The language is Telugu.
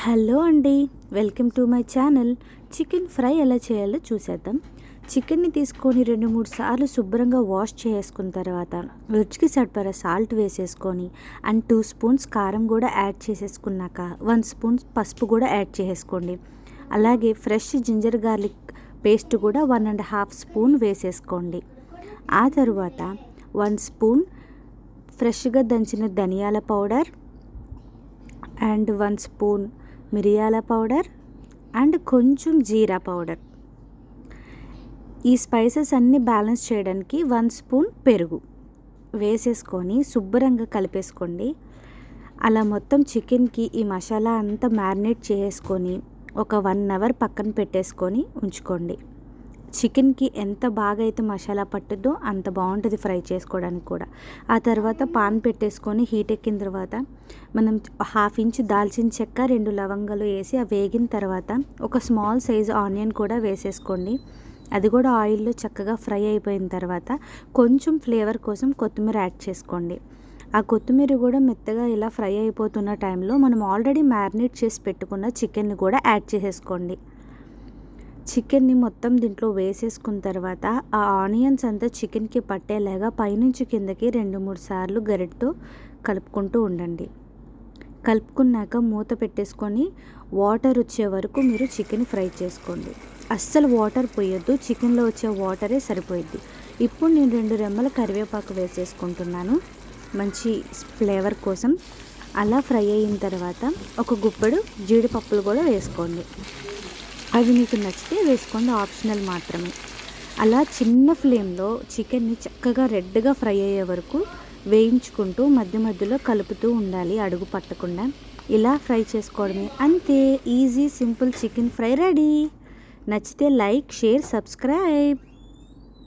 హలో అండి welcome to my channel. Chicken fry ఎలా చేయాలో చూసేద్దాం. చికెన్ని తీసుకొని రెండు మూడు సార్లు శుభ్రంగా వాష్ చేసుకున్న తర్వాత రుచికి సరిపడా సాల్ట్ వేసేసుకొని అండ్ టూ స్పూన్స్ కారం కూడా యాడ్ చేసేసుకున్నాక వన్ స్పూన్ పసుపు కూడా యాడ్ చేసేసుకోండి అలాగే ఫ్రెష్ జింజర్ గార్లిక్ పేస్ట్ కూడా వన్ అండ్ హాఫ్ స్పూన్ వేసేసుకోండి. ఆ తర్వాత వన్ స్పూన్ ఫ్రెష్గా దంచిన ధనియాల పౌడర్ అండ్ వన్ స్పూన్ మిరియాల పౌడర్ అండ్ కొంచెం జీరా పౌడర్. ఈ స్పైసెస్ అన్నీ బ్యాలెన్స్ చేయడానికి వన్ స్పూన్ పెరుగు వేసేసుకొని శుభ్రంగా కలిపేసుకోండి. అలా మొత్తం చికెన్కి ఈ మసాలా అంతా మ్యారినేట్ చేసుకొని ఒక వన్ అవర్ పక్కన పెట్టేసుకొని ఉంచుకోండి. చికెన్కి ఎంత బాగా అయితే మసాలా పట్టుద్దో అంత బాగుంటుంది ఫ్రై చేసుకోవడానికి కూడా. ఆ తర్వాత పాన్ పెట్టేసుకొని హీట్ ఎక్కిన తర్వాత మనం హాఫ్ ఇంచ్ దాల్చిన చెక్క రెండు లవంగాలు వేసి అవి వేగిన తర్వాత ఒక స్మాల్ సైజ్ ఆనియన్ కూడా వేసేసుకోండి. అది కూడా ఆయిల్లో చక్కగా ఫ్రై అయిపోయిన తర్వాత కొంచెం ఫ్లేవర్ కోసం కొత్తిమీర యాడ్ చేసుకోండి. ఆ కొత్తిమీర కూడా మెత్తగా ఇలా ఫ్రై అయిపోతున్న టైంలో మనం ఆల్రెడీ మ్యారినేట్ చేసి పెట్టుకున్న చికెన్ని కూడా యాడ్ చేసేసుకోండి. చికెన్ని మొత్తం దీంట్లో వేసేసుకున్న తర్వాత ఆ ఆనియన్స్ అంతా చికెన్కి పట్టేలాగా పైనుంచి కిందకి రెండు మూడు సార్లు గరిటతో కలుపుకుంటూ ఉండండి. కలుపుకున్నాక మూత పెట్టేసుకొని వాటర్ వచ్చే వరకు మీరు చికెన్ ఫ్రై చేసుకోండి. అస్సలు వాటర్ పోయొద్దు చికెన్లో వచ్చే వాటరే సరిపోయిద్ది. ఇప్పుడు నేను రెండు రెమ్మల కరివేపాకు వేసేసుకుంటున్నాను. మంచి ఫ్లేవర్ కోసం. అలా ఫ్రై అయిన తర్వాత ఒక గుప్పెడు జీడిపప్పులు కూడా వేసుకోండి. అవి మీకు నచ్చితే వేసుకోండి ఆప్షనల్ మాత్రమే. అలా చిన్న ఫ్లేమ్లో చికెన్ని చక్కగా రెడ్గా ఫ్రై అయ్యే వరకు వేయించుకుంటూ మధ్య మధ్యలో కలుపుతూ ఉండాలి అడుగు పట్టకుండా. ఇలా ఫ్రై చేసుకోవడమే. అంతే easy simple chicken fry ready. నచ్చితే లైక్ షేర్ సబ్స్క్రైబ్.